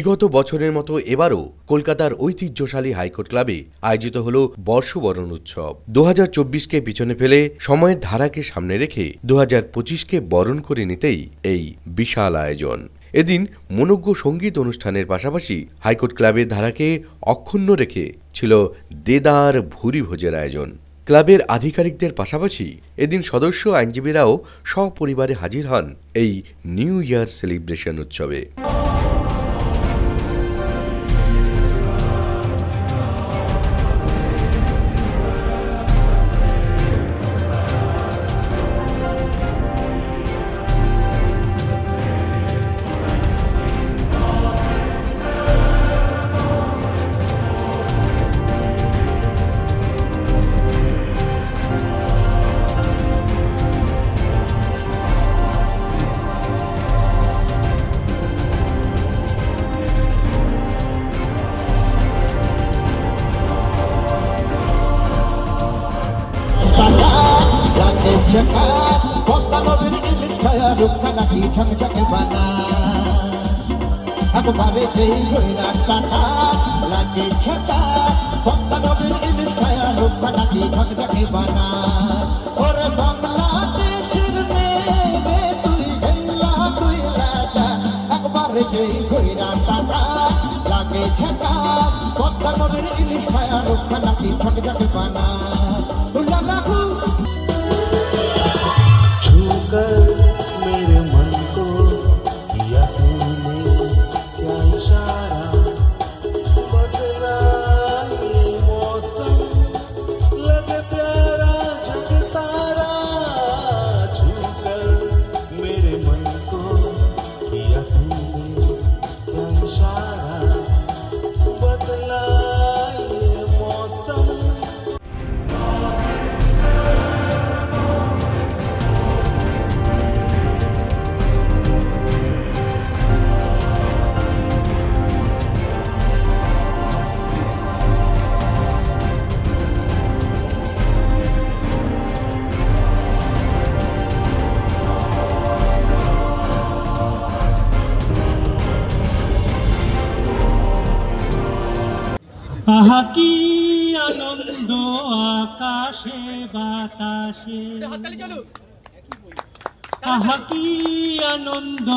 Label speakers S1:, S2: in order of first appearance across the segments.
S1: বিগত বছরের মতো এবারও কলকাতার ঐতিহ্যশালী হাইকোর্ট ক্লাবে আয়োজিত হল বর্ষবরণ উৎসব। দু চব্বিশকে পিছনে ফেলে সময়ের ধারাকে সামনে রেখে দু পঁচিশকে বরণ করে নিতেই এই বিশাল আয়োজন। এদিন মনজ্ঞ সংগীত অনুষ্ঠানের পাশাপাশি হাইকোর্ট ক্লাবের ধারাকে অক্ষুণ্ণ রেখে ছিল দেদার ভুরি ভোজের আয়োজন। ক্লাবের আধিকারিকদের পাশাপাশি এদিন সদস্য আইনজীবীরাও সপরিবারে হাজির হন এই নিউ ইয়ার সেলিব্রেশন উৎসবে।
S2: শেখা পদ্মা নদীর ইলিশ খায়া রূপখানাটি ঝকঝকে বানা একবারে সেই হইরা টাকা লাগে ছেটা পদ্মা নদীর ইলিশ খায়া রূপখানাটি ঝকঝকে বানা ওরে বাংলাদেশের মেয়ে তুই গেলা তুই রাজা একবারে সেই
S3: আহা কি আনন্দ আকাশে বাতাসে? আহা কি আনন্দ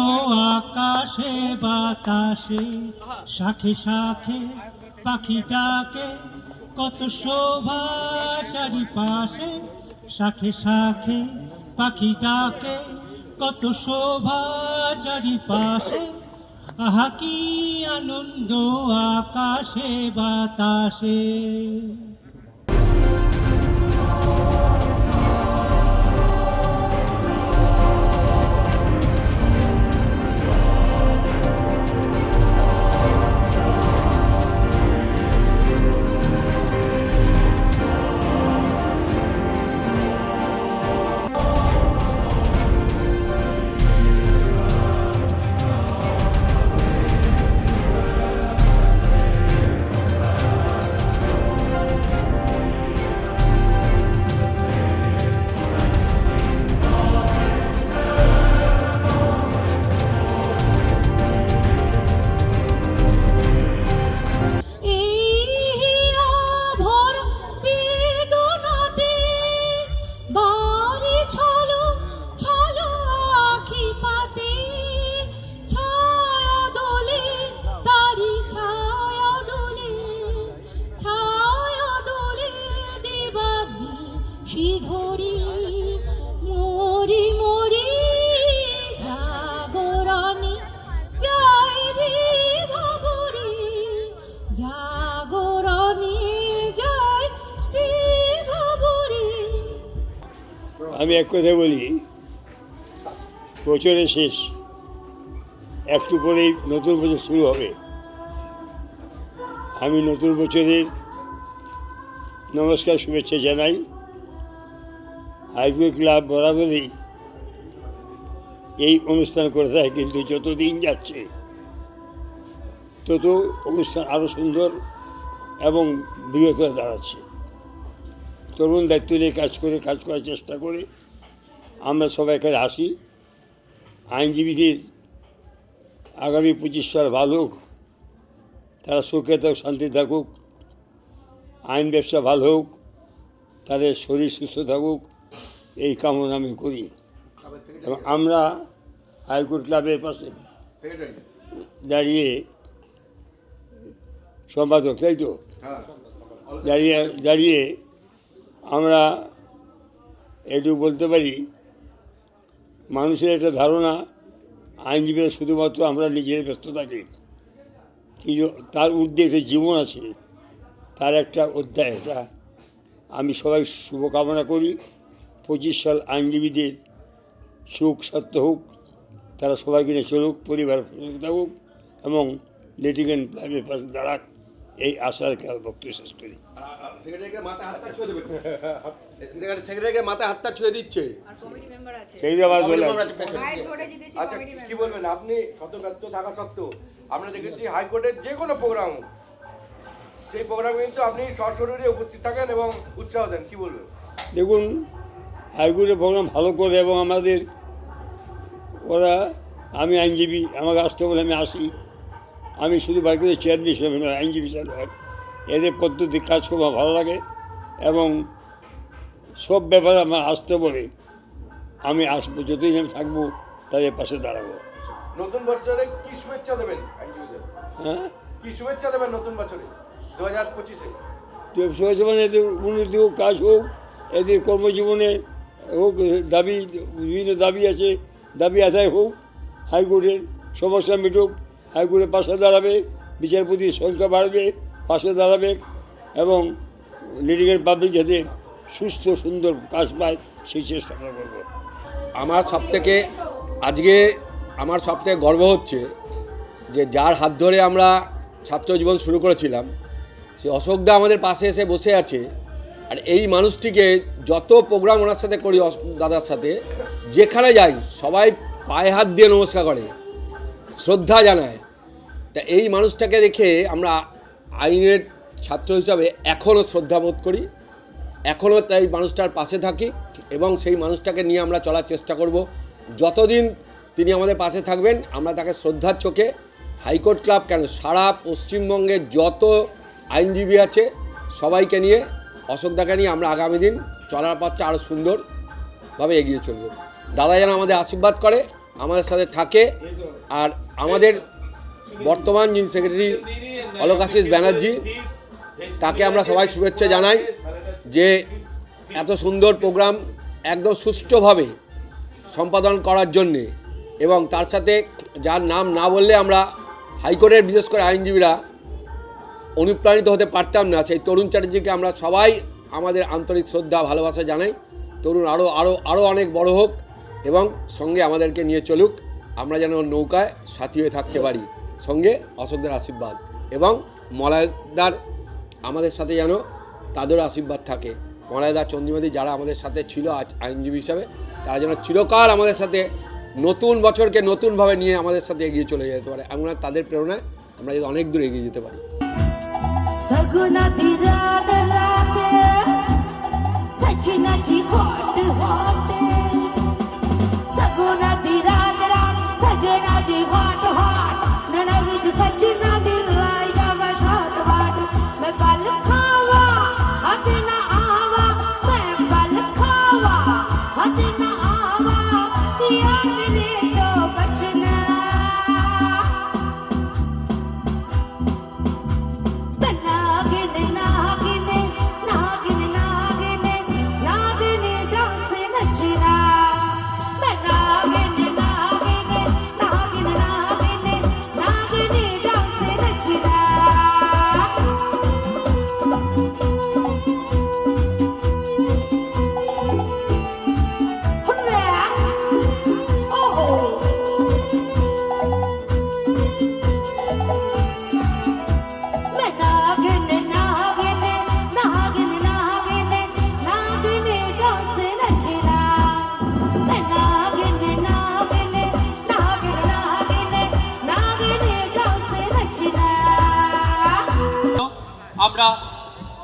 S3: আকাশে বাতাসে? শাখে শাখে পাখিটাকে কত শোভা চারিপাশে? শাখে শাখে পাখিটাকে কত শোভা চারিপাশে? আহা কি আনন্দ আকাশে বাতাসে।
S4: কথা বলি, বছরের শেষ। একটু পরেই নতুন বছর শুরু হবে। আমি নতুন বছরের নমস্কার শুভেচ্ছা জানাই। হাইকোর্ট ক্লাব বরাবরই এই অনুষ্ঠান করে থাকে, কিন্তু যত দিন যাচ্ছে, তত অনুষ্ঠান আরও সুন্দর এবং বৃহত্তর দাঁড়াচ্ছে। তরুণ দায়িত্ব নিয়ে কাজ করে, কাজ করার চেষ্টা করে আমরা সবাই এখানে আসি। আইনজীবীদের আগামী পঁচিশ সাল ভালো হোক, তারা সুখে থাকুক শান্তি থাকুক, আইন ব্যবসা ভালো হোক, তাদের শরীর সুস্থ থাকুক, এই কামনা আমি করি। এবং আমরা হাইকোর্ট ক্লাবের পাশে দাঁড়িয়ে সম্পাদক, তাই তো? দাঁড়িয়ে দাঁড়িয়ে আমরা একটু বলতে পারি মানুষের একটা ধারণা, আইনজীবীরা শুধুমাত্র আমরা নিজের ব্যস্ত থাকি কিন্তু তার ঊর্ধ্বে একটা জীবন আছে, তার একটা অধ্যায় এটা আমি সবাই শুভকামনা করি। পঁচিশ সাল আইনজীবীদের সুখ সত্য হোক, তারা সবাইকে নিয়ে চলুক, পরিবার থাকুক এবং লিটিগেন্ট ক্লাবের পাশে দাঁড়াক, এই আশার বক্তব্য শেষ করি।
S5: আচ্ছা
S6: কমিটি
S5: কি বলবেন? আপনি শতকাত্য থাকা সত্ত্বেও আমরা দেখেছি হাইকোর্টের যে কোনো প্রোগ্রাম সেই প্রোগ্রামে কিন্তু আপনি সশরীরে উপস্থিত থাকেন এবং উৎসাহ দেন। কি বলবেন?
S4: দেখুন হাইকোর্টের প্রোগ্রাম ভালো করে এবং আমাদের ওরা আমি আইনজীবী আমাকে আসতে বলে আমি আসি। আমি শুধু বাড়িতে চেয়ারম্যান হিসেবে নয় আইনজীবী হিসেবে এদের পদ্ধতি কাজ করব ভালো লাগে এবং সব ব্যাপারে আমার আসতে বলে আমি আসব যতদিন আমি থাকব তাদের পাশে দাঁড়াবো।
S5: নতুন বছরে কি শুভেচ্ছা দেবেন
S4: হ্যাঁ?
S5: কি শুভেচ্ছা দেবেন নতুন বছরে? দু হাজার পঁচিশে
S4: সহজে মানে এদের উন্নতি হোক কাজ হোক এদের কর্মজীবনে হোক দাবি বিভিন্ন দাবি আছে দাবি আদায় হোক হাইকোর্টের সমস্যা মিটুক হাইকোর্টের পাশে দাঁড়াবে বিচারপতির সংখ্যা বাড়বে পাশে দাঁড়াবে এবং লিটিগেন্ট পাবলিক যাতে সুস্থ, সুন্দর কাজ পায়, সেই চেষ্টা আমরা করব।
S7: আমার সব থেকে আজকে আমার সব থেকে গর্ব হচ্ছে যে যার হাত ধরে আমরা ছাত্র জীবন শুরু করেছিলাম, সে অশোকদা আমাদের পাশে এসে বসে আছে, আর এই মানুষটিকে যত প্রোগ্রাম ওনার সাথে করি দাদার সাথে, যেখানে যাই, সবাই পায়ে হাত দিয়ে নমস্কার করে, শ্রদ্ধা জানায়। তা এই মানুষটাকে দেখে আমরা আইনের ছাত্র হিসাবে এখনও শ্রদ্ধাবোধ করি। এখনও তাই মানুষটার পাশে থাকি এবং সেই মানুষটাকে নিয়ে আমরা চলার চেষ্টা করব। যতদিন তিনি আমাদের পাশে থাকবেন, আমরা তাকে শ্রদ্ধার চোখে হাইকোর্ট ক্লাব কেন? সারা পশ্চিমবঙ্গে যত আইনজীবী আছে, সবাইকে নিয়ে, অশোকদাকে নিয়ে আমরা আগামী দিন চলার পথটা আরও সুন্দরভাবে এগিয়ে চলব। দাদা যেন আমাদের আশীর্বাদ করে, আমাদের সাথে থাকে, আর আমাদের বর্তমান যিনি সেক্রেটারি অলোকাশিস ব্যানার্জি, তাকে আমরা সবাই শুভেচ্ছা জানাই যে এত সুন্দর প্রোগ্রাম একদম সুষ্ঠুভাবে সম্পাদন করার জন্যে এবং তার সাথে যার নাম না বললে আমরা হাইকোর্টের বিশেষ করে আইনজীবীরা অনুপ্রাণিত হতে পারতাম না। সেই তরুণ চ্যাটার্জিকে আমরা সবাই আমাদের আন্তরিক শ্রদ্ধা, ভালোবাসা জানাই। তরুণ আরও আরও আরও অনেক বড় হোক এবং সঙ্গে আমাদেরকে নিয়ে চলুক। আমরা যেন নৌকায় সাথী হয়ে থাকতে পারি। সঙ্গে অশোকদের আশীর্বাদ। এবং মলয়দার আমাদের সাথে যেন তাদেরও আশীর্বাদ থাকে মলয়দা চন্দ্রিমাদি যারা আমাদের সাথে ছিল আজ আইনজীবী হিসাবে তারা যেন চিরকাল আমাদের সাথে নতুন বছরকে নতুনভাবে নিয়ে আমাদের সাথে এগিয়ে চলে যেতে পারে আমরা তাদের প্রেরণায় আমরা যদি অনেক দূর এগিয়ে যেতে পারি
S8: सगुणाची रात राते सचिनाची वाट वाटे सगुणाची रात रात सजनाची वाट वाट नणवीच सचिनाची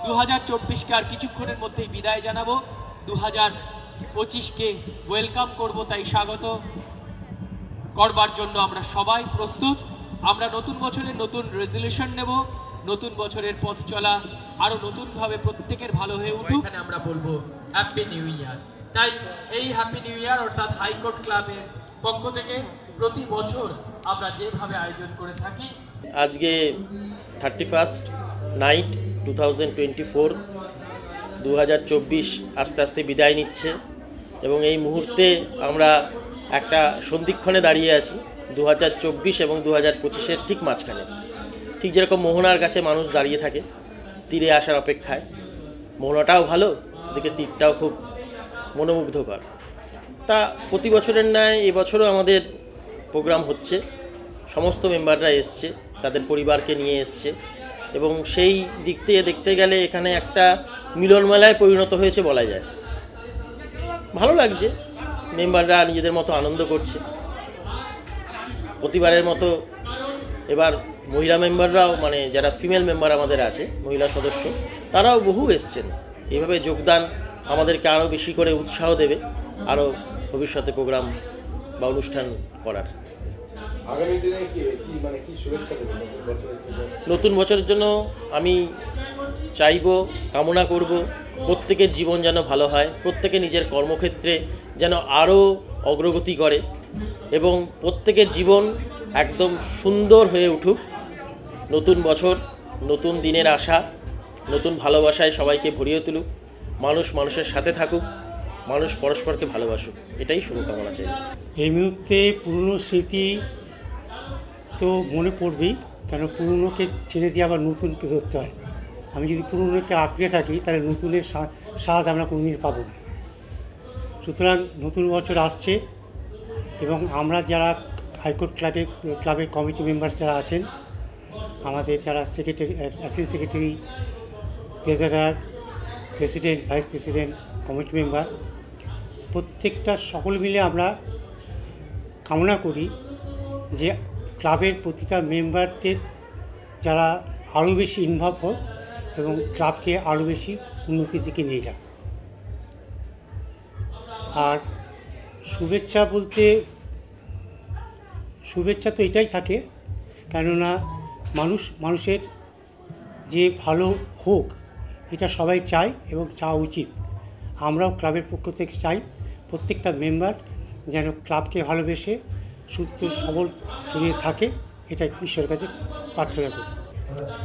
S9: দু হাজার চব্বিশকে আর কিছুক্ষণের মধ্যেই বিদায় জানাব। দু হাজার পঁচিশকে ওয়েলকাম করব তাই স্বাগত করবার জন্য আমরা সবাই প্রস্তুত। আমরা নতুন বছরের নতুন রেজলিউশন নেব নতুন বছরের পথ চলা আরও নতুনভাবে প্রত্যেকের ভালো হয়ে উঠুক। এখানে আমরা বলব হ্যাপি নিউ ইয়ার তাই এই হ্যাপি নিউ ইয়ার অর্থাৎ হাইকোর্ট ক্লাবের পক্ষ থেকে প্রতি বছর আমরা যেভাবে আয়োজন করে থাকি
S10: আজকে thirty first night two thousand twenty four দু হাজার চব্বিশ আস্তে আস্তে বিদায় নিচ্ছে এবং এই মুহূর্তে আমরা একটা সন্ধিক্ষণে দাঁড়িয়ে আছি দু হাজার চব্বিশ এবং দু হাজার পঁচিশের ঠিক মাঝখানে। ঠিক যেরকম মোহনার কাছে মানুষ দাঁড়িয়ে থাকে, তীরে আসার অপেক্ষায়। মোহনাটাও ভালো, এদিকে তীরটাও খুব মনোমুগ্ধকর। তা প্রতি বছরের ন্যায় এবছরও আমাদের প্রোগ্রাম হচ্ছে। সমস্ত মেম্বাররা এসছে, তাদের পরিবারকে নিয়ে এসছে। এবং সেই দিক থেকে দেখতে গেলে এখানে একটা মিলন মেলায় পরিণত হয়েছে বলা যায়। ভালো লাগছে। মেম্বাররা নিজেদের মতো আনন্দ করছে। প্রতিবারের মতো এবার মহিলা মেম্বাররাও মানে যারা ফিমেল মেম্বার আমাদের আছে, মহিলা সদস্য, তারাও বহু এসছেন। এভাবে যোগদান আমাদেরকে আরও বেশি করে উৎসাহ দেবে, আরও ভবিষ্যতে প্রোগ্রাম বা অনুষ্ঠান করার।
S5: আগামী দিনে কি কি মানে কি শুভেচ্ছা দেবেন নতুন বছরের জন্য?
S10: নতুন বছরের জন্য আমি চাইব কামনা করব প্রত্যেকের জীবন যেন ভালো হয় প্রত্যেকে নিজের কর্মক্ষেত্রে যেন আরও অগ্রগতি করে এবং প্রত্যেকের জীবন একদম সুন্দর হয়ে উঠুক। নতুন বছর নতুন দিনের আশা নতুন ভালোবাসায় সবাইকে ভরিয়ে তুলুক মানুষ মানুষের সাথে থাকুক মানুষ পরস্পরকে ভালোবাসুক এটাই শুভকামনা চাই।
S3: এই মুহূর্তে পুরনো স্মৃতি তো মনে পড়বেই কেন পুরনোকে ছেড়ে দিয়ে আবার নতুনকে ধরতে হয়। আমি যদি পুরনোকে আঁকড়ে থাকি, তাহলে নতুনের স্বা- স্বাদ আমরা কোনোদিন পাবো না। সুতরাং নতুন বছর আসছে এবং আমরা যারা হাইকোর্ট ক্লাবে ক্লাবের কমিটি মেম্বার যারা আছেন, আমাদের যারা secretary assistant secretary treasurer president vice president committee member প্রত্যেকটা সকল মিলে আমরা কামনা করি যে ক্লাবের প্রতিটা মেম্বারদের যারা আরও বেশি ইনভলভ হোক এবং ক্লাবকে আরও বেশি উন্নতির দিকে নিয়ে যাক। আর শুভেচ্ছা বলতে, শুভেচ্ছা তো এটাই থাকে, কেননা মানুষ, মানুষের যে ভালো হোক, এটা সবাই চায় এবং চাওয়া উচিত। আমরাও ক্লাবের পক্ষ থেকে চাই প্রত্যেকটা মেম্বার যেন ক্লাবকে ভালোবেসে সুস্থ, সবল চলিয়ে থাকে এটা ঈশ্বরের কাছে প্রার্থনা করি।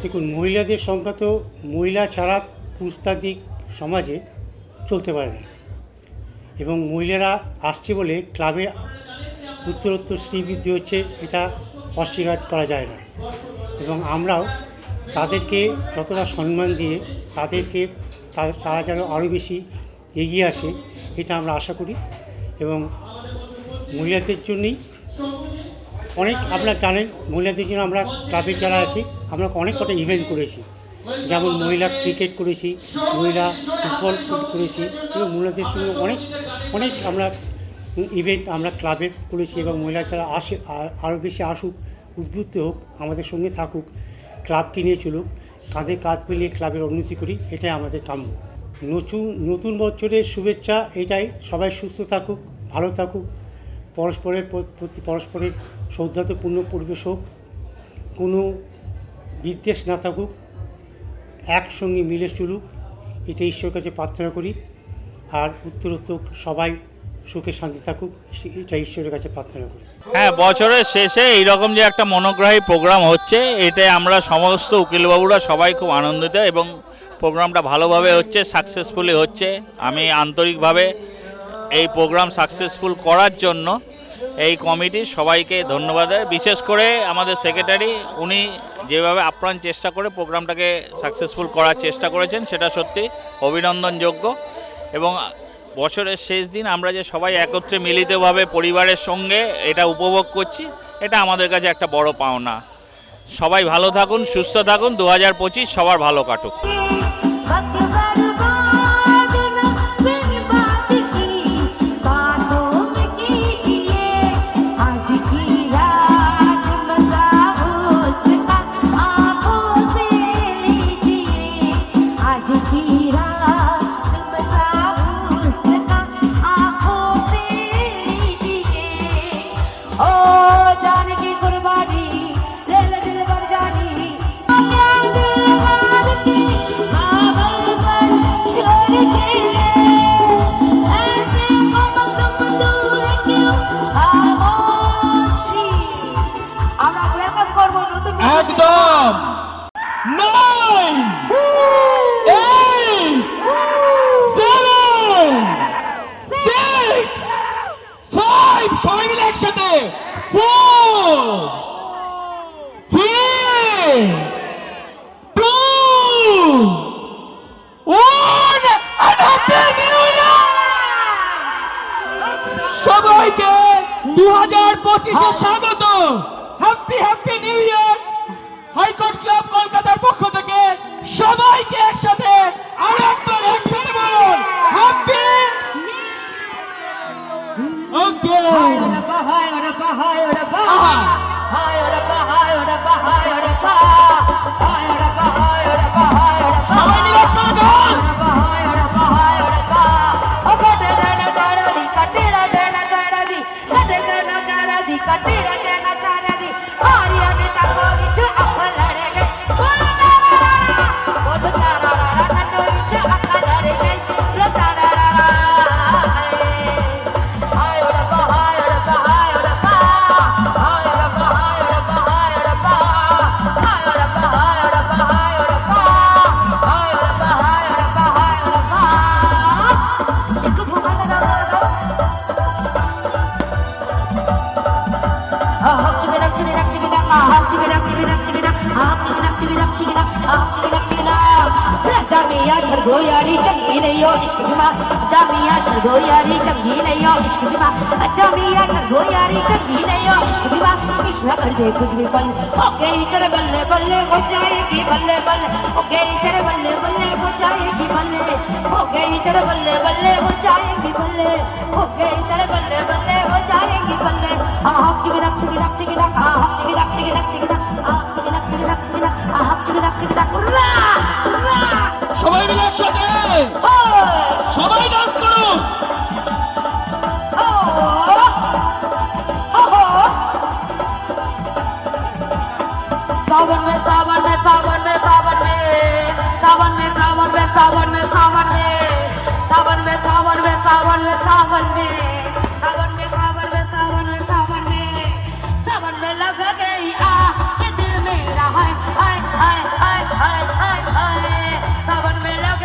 S3: দেখুন, মহিলাদের সংখ্যা তো মহিলা ছাড়া পুরুষতান্ত্রিক সমাজে চলতে পারে না। এবং মহিলারা আসছে বলে ক্লাবের উত্তরোত্তর শ্রীবৃদ্ধি হচ্ছে, এটা অস্বীকার করা যায় না। এবং আমরাও তাদেরকে যতটা সম্মান দিয়ে তাদেরকে তারা যেন আরও বেশি এগিয়ে আসে, এটা আমরা আশা করি। এবং মহিলাদের জন্যই অনেক আপনারা জানেন মহিলাদের জন্য আমরা ক্লাবে যারা আছি, আমরা অনেক কটা ইভেন্ট করেছি। যেমন মহিলা ক্রিকেট করেছি, মহিলা ফুটবল করেছি এবং মহিলাদের সঙ্গে অনেক অনেক আমরা ইভেন্ট আমরা ক্লাবে করেছি এবং মহিলা যারা আসে আরও বেশি আসুক, উদ্বুদ্ধ হোক, আমাদের সঙ্গে থাকুক ক্লাবকে নিয়ে চলুক কাঁধে কাঁধ মিলিয়ে ক্লাবের উন্নতি করি, এটাই আমাদের কাম্য। নতুন নতুন বছরের শুভেচ্ছা, এটাই। সবাই সুস্থ থাকুক, ভালো থাকুক, পরস্পরের প্রতি, পরস্পরের সৌহার্দ্যপূর্ণ পরিবেশ হোক, কোনো বিদ্বেষ না থাকুক, একসঙ্গে মিলে চলুক এটা ঈশ্বরের কাছে প্রার্থনা করি। আর উত্তরোত্তর সবাই সুখে শান্তি থাকুক এটা ঈশ্বরের কাছে প্রার্থনা করি।
S11: হ্যাঁ বছরের শেষে এইরকম যে একটা মনোগ্রাহী প্রোগ্রাম হচ্ছে, এতে আমরা সমস্ত উকিলবাবুরা সবাই খুব আনন্দিত এবং প্রোগ্রামটা ভালোভাবে হচ্ছে সাকসেসফুলি হচ্ছে। আমি আন্তরিকভাবে এই প্রোগ্রাম সাকসেসফুল করার জন্য এই কমিটির সবাইকে ধন্যবাদ দেয়। বিশেষ করে আমাদের সেক্রেটারি, উনি যেভাবে আপ্রাণ চেষ্টা করে প্রোগ্রামটাকে সাকসেসফুল করার চেষ্টা করেছেন, সেটা সত্যি অভিনন্দনযোগ্য। এবং বছরের শেষ দিন আমরা যে সবাই একত্রে মিলিতভাবে পরিবারের সঙ্গে এটা উপভোগ করছি, এটা আমাদের কাছে একটা বড় পাওনা। সবাই ভালো থাকুন, সুস্থ থাকুন, দু হাজার পঁচিশ সবার ভালো কাটুক।
S9: ওকে সবাই মিলে সঙ্গে
S8: जामिया छड़गो यारी, चंगी नहीं हो इश्क की माँ जामिया छड़गो यारी, चंगी नहीं हो इश्क की माँ जामिया छड़गो यारी, चंगी नहीं हो इश्क की माँ कर दे कुछ भी पल ओके तेरे बल्ले बल्ले हो जाएगी बल्ले बल्ले ओके तेरे बल्ले बल्ले हो जाएगी बल्ले ओके तेरे बल्ले बल्ले हो जाएगी बल्ले ओके तेरे बल्ले बल्ले हो जाएगी बल्ले हम हम रख चिकना चिकना रख चिकना रख चिकना हम चिकना
S9: चिकना चिकना हम चिकना रख उड़ा
S8: सावन में सावन में सावन में सावन में सावन में सावन में सावन में सावन में सावन में में लग हाय हाय हाय हाय हाय में लग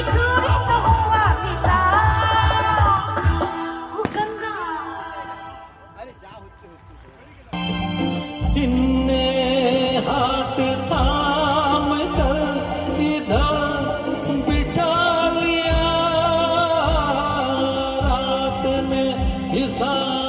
S8: Bye.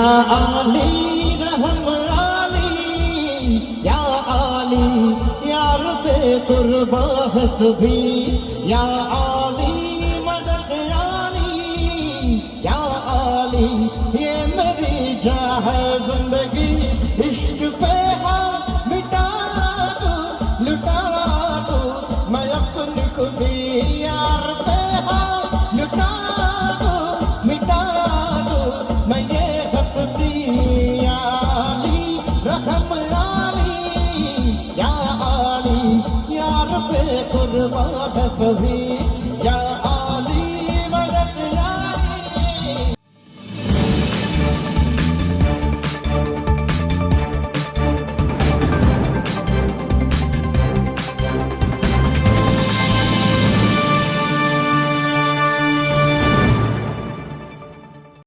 S8: या
S2: आली रहम आली या आली यार पे कुर्बा हसबी या आली